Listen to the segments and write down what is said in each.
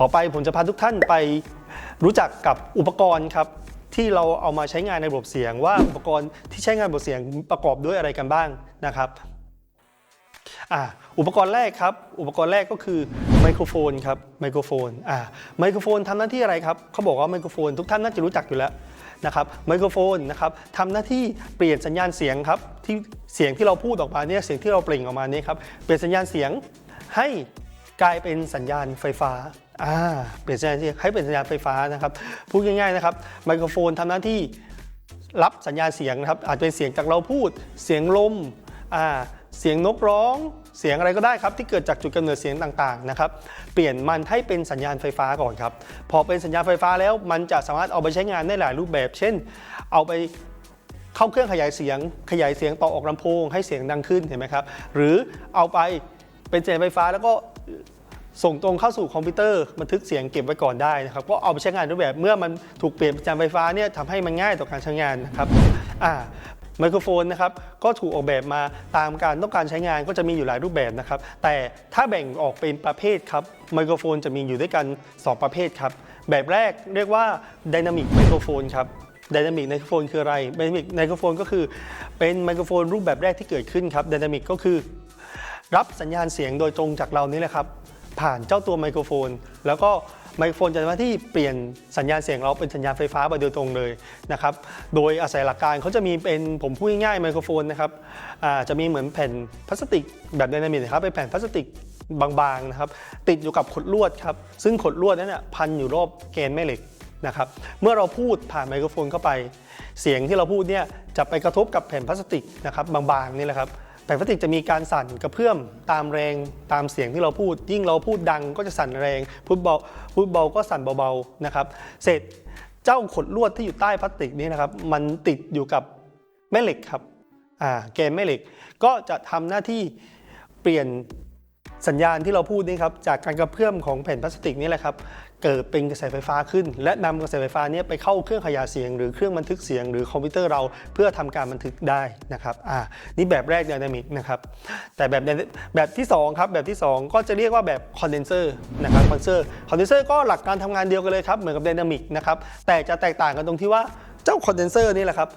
ต่อไปผมจะพาทุกท่านไปรู้จักกับอุปกรณ์ครับที่เราเอามาใช้งานในระบบเสียง ว่าอุปกรณ์ที่ใช้งานระบบเสียงประกอบด้วยอะไรกันบ้างนะครับอ่าอุปกรณ์แรกครับ อุปกรณ์แรกก็คือไมโครโฟนครับไมโครโฟนอ่าไมโครโฟนทำหน้าที่อะไรครับเขาบอกว่าไมโครโฟนทุกท่านน่าจะรู้จักอยู่แล้วนะครับไมโครโฟนนะครับทำหน้าที่เปลี่ยนสัญญาณเสียงครับที่เสียงที่เราพูดออกมาเนี่ยเสียงที่เราเปล่งออกมาเนี่ยครับเปลี่ยนสัญญาณเสียงให้กลายเป็นสัญญาณไฟฟ้า อ่าเปลี่ยนสัญญาณให้เป็นสัญญาณไฟฟ้านะครับพูดง่ายๆนะครับไมโครโฟนทำหน้าที่รับสัญญาณเสียงนะครับอาจจะเป็นเสียงจากเราพูด เสียงลมอ่าเสียงนกร้อง เสียงอะไรก็ได้ครับ ที่เกิดจากจุดกำเนิดเสียงต่างๆนะครับเปลี่ยนมันให้เป็นสัญญาณไฟฟ้าก่อนครับพอเป็นสัญญาณไฟฟ้าแล้วมันจะสามารถเอาไปใช้งานได้หลายรูปแบบ เช่น เอาไปเข้าเครื่องขยายเสียง ขยายเสียงต่อออกลำโพง ให้เสียงดังขึ้นเห็นไหมครับหรือเอาไปเป็นสัญญาณไฟฟ้าแล้วก็ ส่งตรงเข้าสู่คอมพิวเตอร์บันทึกเสียงเก็บไว้ก่อนได้นะครับก็เอาไปใช้งานรูปแบบเมื่อมันถูกเปลี่ยนเป็นจานไฟฟ้าเนี่ยทำให้มันง่ายต่อการใช้งานนะครับอ่าไมโครโฟนนะครับก็ถูกออกแบบมาตามการต้องการใช้งานก็จะมีอยู่หลายรูปแบบนะครับ แต่ถ้าแบ่งออกเป็นประเภทครับไมโครโฟนจะมีอยู่ด้วยกัน 2 ประเภทครับ แบบแรกเรียกว่า Dynamic ไมโครโฟนครับ Dynamic ไมโครโฟนคืออะไร Dynamic ไมโครโฟนก็คือ เป็นไมโครโฟนรูปแบบแรกที่เกิดขึ้นครับ Dynamic ก็คือ รับสัญญาณเสียงโดยตรงจากเรานี่แหละครับ ผ่านเจ้าตัวไมโครโฟน แล้วก็ไมโครโฟนจะทำหน้าที่เปลี่ยนสัญญาณเสียงเราเป็นสัญญาณไฟฟ้าไปโดยตรงเลยนะครับ โดยอาศัยหลักการเขาจะมีเป็นผมพูดง่ายๆไมโครโฟนนะครับจะมีเหมือนแผ่นพลาสติกแบบไดนามิกนะครับเป็นแผ่นพลาสติกบางๆนะครับติดอยู่กับขดลวดครับซึ่งขดลวดนั้นน่พันอยู่รอบแกนแม่เหล็กนะครับเมื่อเราพูดผ่านไมโครโฟนเข้าไป เสียงที่เราพูดเนี่ยจะไปกระทบกับแผ่นพลาสติกนะครับบางๆนี่แหละครับ แผ่นพลาสติกจะมีการสั่นกระเพื่อมตามแรงตามเสียงที่เราพูด ยิ่งเราพูดดังก็จะสั่นแรงพูดเบาพูดเบาก็สั่นเบาๆนะครับเสร็จเจ้าขดลวดที่อยู่ใต้พลาสติกนี้นะครับ มันติดอยู่กับแม่เหล็กครับอ่าแกนแม่เหล็กก็จะทำหน้าที่เปลี่ยน สัญญาณที่เราพูดนี่ครับจากการกระเพื่อมของแผ่นพลาสติกนี่แหละครับเกิดเป็นกระแสไฟฟ้าขึ้น และนำกระแสไฟฟ้านี้ไปเข้าเครื่องขยายเสียง หรือเครื่องบันทึกเสียง หรือคอมพิวเตอร์เราเพื่อทำการบันทึกได้นะครับอ่านี่แบบแรกไดนามิกนะครับแต่แบบแบบที่2ครับแบบที่ 2 ก็จะเรียกว่าแบบคอนเดนเซอร์นะครับคอนเดนเซอร์คอนเดนเซอร์ก็หลักการทำงานเดียวกันเลยครับเหมือนกับไดนามิกนะครับแต่จะแตกต่างกันตรงที่ว่าเจ้าคอนเดนเซอร์นี่แหละครับ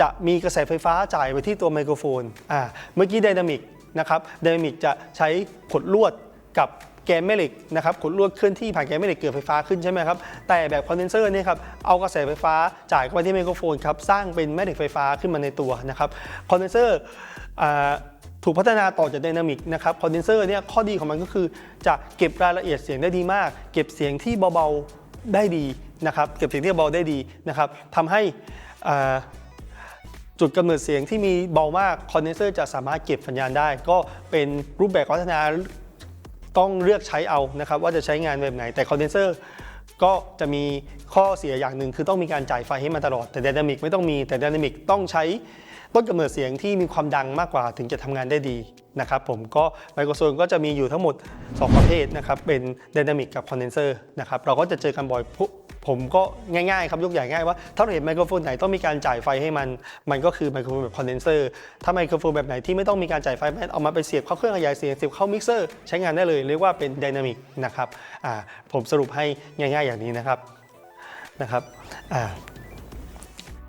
จะมีกระแสไฟฟ้าจ่ายไปที่ตัวไมโครโฟนอ่าเมื่อกี้ไดนามิก นะครับไดนามิกจะใช้ขดลวดกับแกนแม่เหล็กนะครับขดลวดเคลื่อนที่ผ่านแกนแม่เหล็กเกิดไฟฟ้าขึ้นใช่ไหมครับแต่แบบคอนเดนเซอร์เนี่ยครับเอากระแสไฟฟ้าจ่ายเข้าไปที่ไมโครโฟนครับสร้างเป็นแม่เหล็กไฟฟ้าขึ้นมาในตัวนะครับคอนเดนเซอร์ถูกพัฒนาต่อจากไดนามิกนะครับคอนเดนเซอร์เนี่ยข้อดีของมันก็คือ จะเก็บรายละเอียดเสียงได้ดีมาก เก็บเสียงที่เบาๆได้ดีนะครับเก็บเสียงที่เบาได้ดีนะครับทำให้ จุดกำเนิดเสียงที่มีเบามากคอนเดนเซอร์จะสามารถเก็บสัญญาณได้ ก็เป็นรูปแบบการพัฒนาต้องเลือกใช้เอานะครับว่าจะใช้งานแบบไหนแต่คอนเดนเซอร์ก็จะมีข้อเสียอย่างหนึ่งคือต้องมีการจ่ายไฟให้มันตลอด แต่ d y นามิกไม่ต้องมีแต่ d y นามิกต้องใช้ต้นกำเนิดเสียงที่มีความดังมากกว่าถึงจะทำงานได้ดีนะครับผมก็ไมโครโฟนก็จะมีอยู่ทั้งหมด 2 ประเภทนะครับเป็น d y นามิกกับคอนเดนเซอร์นะครับเราก็จะเจอกันบ่อย ผมก็ง่ายๆครับยกอย่างง่ายว่า ถ้าเราเห็นไมโครโฟนไหนต้องมีการจ่ายไฟให้มัน มันก็คือไมโครโฟนแบบคอนเดนเซอร์ถ้าไมโครโฟนแบบไหนที่ไม่ต้องมีการจ่ายไฟแม้เอามาไปเสียบเข้าเครื่องขยายเสียงเสียบเข้ามิกเซอร์ใช้งานได้เลยเรียกว่าเป็นไดนามิกนะครับอ่าผมสรุปให้ง่าย ๆ อย่างนี้นะครับนะครับอ่า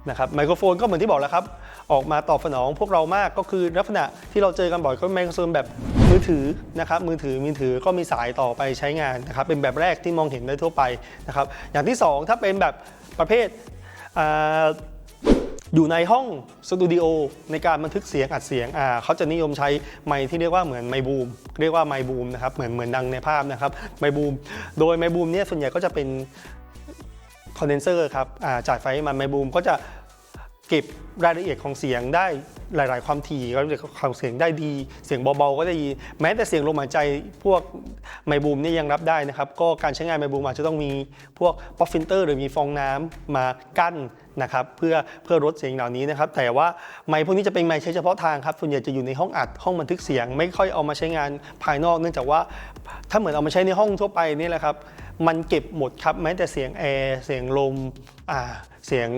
นะครับไมโครโฟนก็เหมือนที่บอกแล้วครับ ออกมาตอบสนองพวกเรามากก็คือลักษณะที่เราเจอกันบ่อยก็ไมโครโฟนแบบมือถือนะครับมือถือมือถือก็มีสายต่อไปใช้งานนะครับเป็นแบบแรกที่มองเห็นได้ทั่วไปนะครับอย่างที่สองถ้าเป็นแบบประเภทอยู่ในห้องสตูดิโอในการบันทึกเสียงอัดเสียงอ่าเขาจะนิยมใช้ไมค์ที่เรียกว่าเหมือนไมค์บูมเรียกว่าไมค์บูมนะครับเหมือนเหมือนดังในภาพนะครับไมค์บูมโดยไมค์บูมเนี่ยส่วนใหญ่ก็จะเป็นคอนเดนเซอร์ครับจ่ายไฟมันไมค์บูมก็จะ เก็บรายละเอียดของเสียงได้หลาย ๆ ความถี่รายละเอียดของเสียงได้ดี เสียงเบา ๆ ก็ได้ดี แม้แต่เสียงลมหายใจพวกไมบูมนี่ยังรับได้นะครับ ก็การใช้งานไมบูมอาจจะต้องมีพวกป๊อปฟิลเตอร์หรือมีฟองน้ำมากั้นนะครับเพื่อเพื่อลดเสียงเหล่านี้นะครับ แต่ว่าไมค์พวกนี้จะเป็นไมค์ใช้เฉพาะทางครับส่วนใหญ่จะอยู่ในห้องอัดห้องบันทึกเสียง ไม่ค่อยเอามาใช้งานภายนอก เนื่องจากว่าถ้าเหมือนเอามาใช้ในห้องทั่วไปนี่แหละครับมันเก็บหมดครับแม้แต่เสียงแอร์เสียงลมอ่าเสียง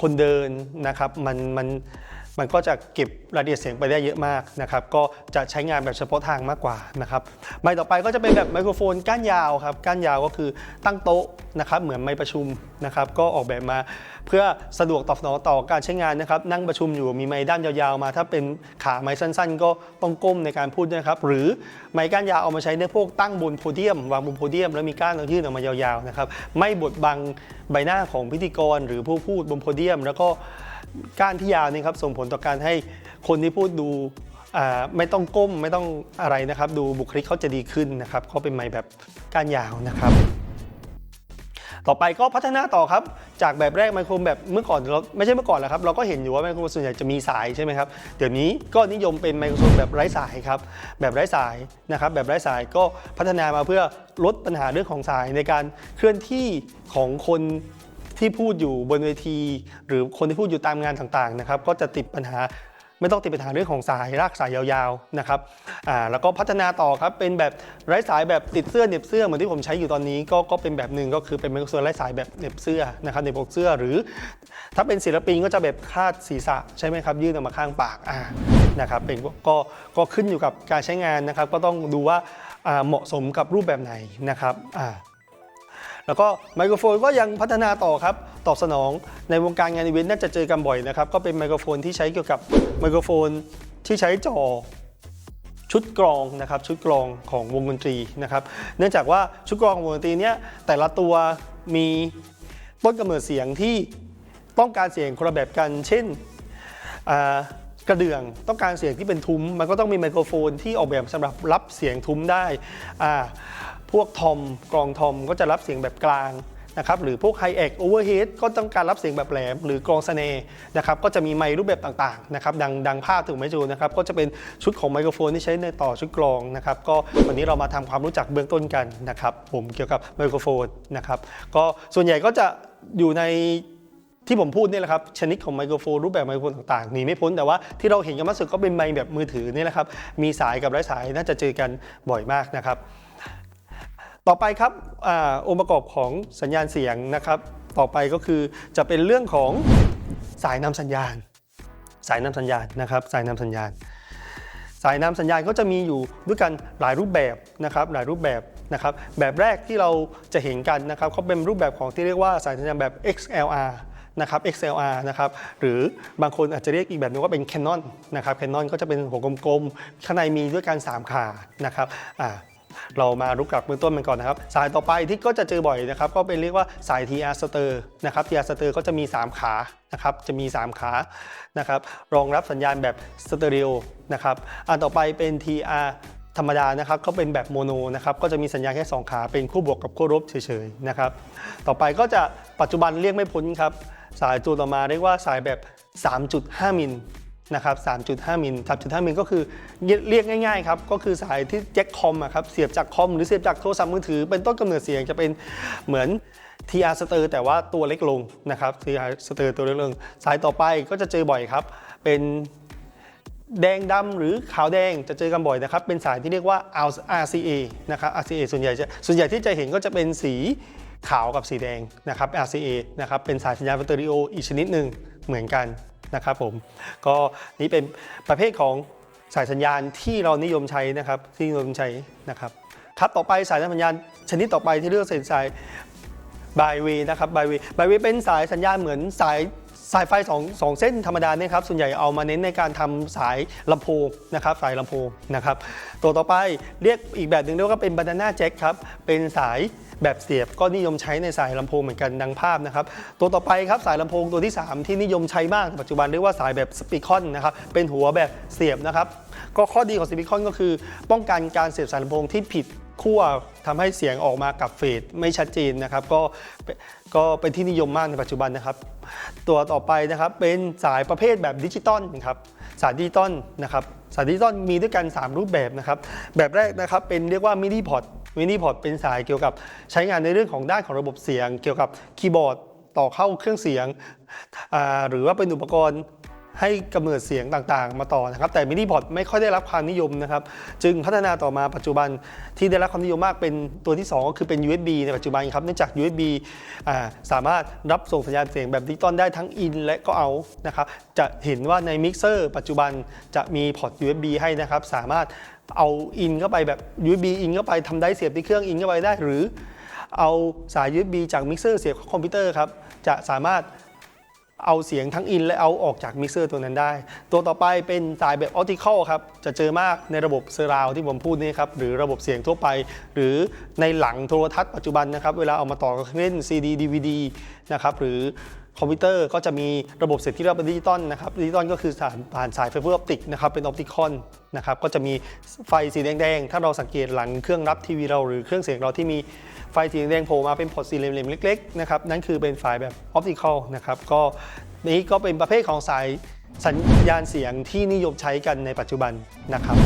คนเดินนะครับมันมัน มันก็จะเก็บรายละเอียดเสียงไปได้เยอะมากนะครับก็จะใช้งานแบบเฉพาะทางมากกว่านะครับใบต่อไปก็จะเป็นแบบไมโครโฟนก้านยาวครับก้านยาวก็คือตั้งโต๊ะนะครับเหมือนไมค์ประชุมนะครับก็ออกแบบมาเพื่อสะดวกตอบสนองต่อการใช้งานนะครับนั่งประชุมอยู่มีไม้ด้านยาวๆมา ถ้าเป็นขาไม้สั้น ๆ ก็ต้องก้มในการพูดนะครับหรือไม้ก้านยาวเอามาใช้ในพวกตั้งบนโพเดียม วางบนโพเดียม แล้วมีก้านเรายื่นออกมายาวๆนะครับไม่บดบังใบหน้าของพิธีกร หรือผู้พูดบนโพเดียม แล้วก็ ก้านที่ยาวนี่ครับส่งผลต่อการให้คนที่พูดดูไม่ต้องก้มไม่ต้องอะไรนะครับ ดูบุคลิกเขาจะดีขึ้นนะครับเขาเป็นไม้แบบก้านยาวนะครับต่อไปก็พัฒนาต่อครับ จากแบบแรกไมโครแบบเมื่อก่อนเราไม่ใช่เมื่อก่อนแหละครับเราก็เห็นอยู่ว่าไมโครโฟนส่วนใหญ่จะมีสายใช่ไหมครับเดี๋ยวนี้ก็นิยมเป็นไมโครโฟนแบบไร้สายครับแบบไร้สายนะครับแบบไร้สายก็พัฒนามาเพื่อลดปัญหาเรื่องของสายในการเคลื่อนที่ของคน ที่พูดอยู่บนเวที หรือคนที่พูดอยู่ตามงานต่างๆนะครับก็จะติดปัญหาไม่ต้องติดปัญหาเรื่องของสายรากสายยาวๆนะครับอ่าแล้วก็พัฒนาต่อครับเป็นแบบไร้สายแบบติดเสื้อเน็บเสื้อเหมือนที่ผมใช้อยู่ตอนนี้ก็ก็เป็นแบบหนึ่งก็คือเป็นไมโครโฟนไร้สายแบบเน็บเสื้อนะครับเน็บอกเสื้อหรือ ถ้าเป็นศิลปินก็จะแบบคาดศีรษะใช่ไหมครับยื่นออกมาข้างปากอ่านะครับเป็นก็ก็ขึ้นอยู่กับการใช้งานนะครับ ก็ต้องดูว่าอ่าเหมาะสมกับรูปแบบไหนนะครับอ่า แล้วก็ไมโครโฟนก็ยังพัฒนาต่อครับตอบสนองในวงการงานอีเวนต์น่าจะเจอกันบ่อยนะครับ ก็เป็นไมโครโฟนที่ใช้เกี่ยวกับไมโครโฟนที่ใช้จอชุดกรองนะครับชุดกรองของวงดนตรีนะครับเนื่องจากว่าชุดกรองของวงดนตรีเนี้ยแต่ละตัวมีต้นกำเนิดเสียงที่ต้องการเสียงคนละแบบกัน เช่นกระเดื่องต้องการเสียงที่เป็นทุ้ม มันก็ต้องมีไมโครโฟนที่ออกแบบสำหรับรับเสียงทุ้มได้อ่า พวกทอมกรองทอมก็จะรับเสียงแบบกลางนะครับหรือพวกไฮเอ็กโอเวอร์เฮดก็ต้องการรับเสียงแบบแหลม หรือกรองสเนย์นะครับก็จะมีไมค์รูปแบบต่างๆนะครับดังดังภาพถึงไหมจูนะครับก็จะเป็นชุดของไมโครโฟนที่ใช้ในต่อชุดกรองนะครับก็วันนี้เรามาทำความรู้จักเบื้องต้นกันนะครับผมเกี่ยวกับไมโครโฟนนะครับก็ส่วนใหญ่ก็จะอยู่ในที่ผมพูดนี่แหละครับชนิดของไมโครโฟนรูปแบบไมโครโฟนต่างๆหนีไม่พ้นแต่ว่าที่เราเห็นกันมากสุดก็เป็นไมค์แบบมือถือนี่แหละครับมีสายกับไร้สายน่าจะเจอกันบ่อยมากนะครับ ต่อไปครับอองค์ประกอบของสัญญาณเสียงนะครับ ต่อไปก็คือจะเป็นเรื่องของสายนำสัญญาณ สายนำสัญญาณนะครับ สายนำสัญญาณ สายนำสัญญาณก็จะมีอยู่ด้วยกันหลายรูปแบบนะครับ หลายรูปแบบนะครับ แบบแรกที่เราจะเห็นกันนะครับเขาเป็นรูปแบบของที่เรียกว่าสายสัญญาณแบบ XLR นะครับ XLR นะครับ หรือบางคนอาจจะเรียกอีกแบบนึงว่าเป็น Canon นะครับ Canon ก็จะเป็นหัวกลมๆ ข้างในมีด้วยกัน 3 ขา นะครับ อ่า เรามารู้จักเบื้องต้นมันก่อนนะครับ สายต่อไปที่ก็จะเจอบ่อยนะครับ ก็เป็นเรียกว่าสาย TR Stir นะครับ TR Stir ก็จะมี 3 ขานะครับ จะมี 3 ขานะครับ รองรับสัญญาณแบบสเตอริโอนะครับ อันต่อไปเป็น TR ธรรมดานะครับก็เป็นแบบโมโนนะครับก็จะมีสัญญาณแค่ 2 ขาเป็นคู่บวกกับคู่ลบเฉยๆนะครับต่อไปก็จะปัจจุบันเรียกไม่พ้นครับ สายตัวต่อมาเรียกว่าสายแบบ 3.5 มิล นะครับ 3.5 มิล 3.5 มิลก็คือเรียกง่ายๆครับ ก็คือสายที่แจ็คคอมอะครับ เสียบจากคอมหรือเสียบจากโทรศัพท์มือถือ เป็นต้นกำเนิดเสียงจะเป็นเหมือน TR สเตอร์แต่ว่าตัวเล็กลงนะครับ TR สเตอร์ตัวเล็กลง สายต่อไปก็จะเจอบ่อยครับ เป็นแดงดำหรือขาวแดงจะเจอกันบ่อยนะครับ เป็นสายที่เรียกว่า RCA นะครับ RCA ส่วนใหญ่จะส่วนใหญ่ที่จะเห็นก็จะเป็นสีขาวกับสีแดงนะครับ RCA นะครับ เป็นสายสัญญาณสเตอริโออีกชนิดหนึ่งเหมือนกัน นะครับผมก็นี่เป็นประเภทของสายสัญญาณที่เรานิยมใช้นะครับที่นิยมใช้นะครับครับต่อไปสายสัญญาณชนิดต่อไปที่เรียกเส้นสายบายเวนะครับบายเวบายเวเป็นสายสัญญาณเหมือนสาย สายไฟสองสองเส้นธรรมดาเนี่ยครับส่วนใหญ่เอามาเน้นในการทำสายลำโพงนะครับสายลำโพงนะครับตัวต่อไปเรียกอีกแบบหนึ่งเรียกว่าเป็นบานาน่าแจ็คครับเป็นสายแบบเสียบก็นิยมใช้ในสายลำโพงเหมือนกันดังภาพนะครับตัวต่อไปครับสายลำโพงตัวที่ 3 ที่นิยมใช้มากปัจจุบันเรียกว่าสายแบบสปีคอนนะครับเป็นหัวแบบเสียบนะครับก็ข้อดีของสปีคอนก็คือ ป้องกันการเสียบสายลำโพงที่ผิด ขั้วทำให้เสียงออกมากับเฟดไม่ชัดเจนนะครับ ก็ก็เป็นที่นิยมมากในปัจจุบันนะครับ ตัวต่อไปนะครับเป็นสายประเภทแบบดิจิตอลครับสายดิจิตอลนะครับสายดิจิตอลมีด้วยกัน 3 รูปแบบนะครับ แบบแรกนะครับเป็นเรียกว่ามินิพอดมินิพอดเป็นสายเกี่ยวกับใช้งานในเรื่องของด้านของระบบเสียง เกี่ยวกับคีย์บอร์ดต่อเข้าเครื่องเสียง หรือว่าเป็นอุปกรณ์ ให้กำเนิดเสียงต่างๆ มาต่อนะครับแต่มินิพอร์ตไม่ค่อยได้รับความนิยมนะครับจึงพัฒนาต่อมาปัจจุบันที่ได้รับความนิยมมากเป็นตัวที่ 2 ก็คือเป็น USB ในปัจจุบันครับเนื่องจาก USB าสามารถรับส่งสัญญาณเสียงแบบดิจิตอลได้ทั้ง in และก็ out นะครับจะเห็นว่าในมิกเซอร์ปัจจุบันจะมีพอร์ต USB ให้นะครับสามารถเอา in เข้าไปแบบ USB in เข้าไปทำได้เสียบที่เครื่อง in เข้าไปได้ หรือเอาสาย USB จากมิกเซอร์เสียบเข้าคอมพิวเตอร์ครับจะสามารถ เอาเสียงทั้งอินและเอาออกจากมิกเซอร์ตัวนั้นได้ ตัวต่อไปเป็นสายแบบออติคอลครับ จะเจอมากในระบบเซราวที่ผมพูดนี่ครับ หรือระบบเสียงทั่วไป หรือในหลังโทรทัศน์ปัจจุบันนะครับ เวลาเอามาต่อกับเครื่องเล่น CD DVD นะครับ หรือ คอมพิวเตอร์ก็จะมีระบบเสียงที่เรียกว่าดิจิตอลนะครับดิจิตอลก็คือสารผ่านสายไฟเบอร์ออปติกนะครับเป็นออปติคอนนะครับก็จะมีไฟสีแดงๆ ถ้าเราสังเกตหลังเครื่องรับทีวีเราหรือเครื่องเสียงเราที่มีไฟสีแดงโผล่มาเป็นพอร์ตสี่เหลี่ยมเล็กๆนะครับนั่นคือเป็นไฟแบบออปติคอลนะครับก็นี้ก็เป็นประเภทของสายสัญญาณเสียงที่นิยมใช้กันในปัจจุบันนะครับ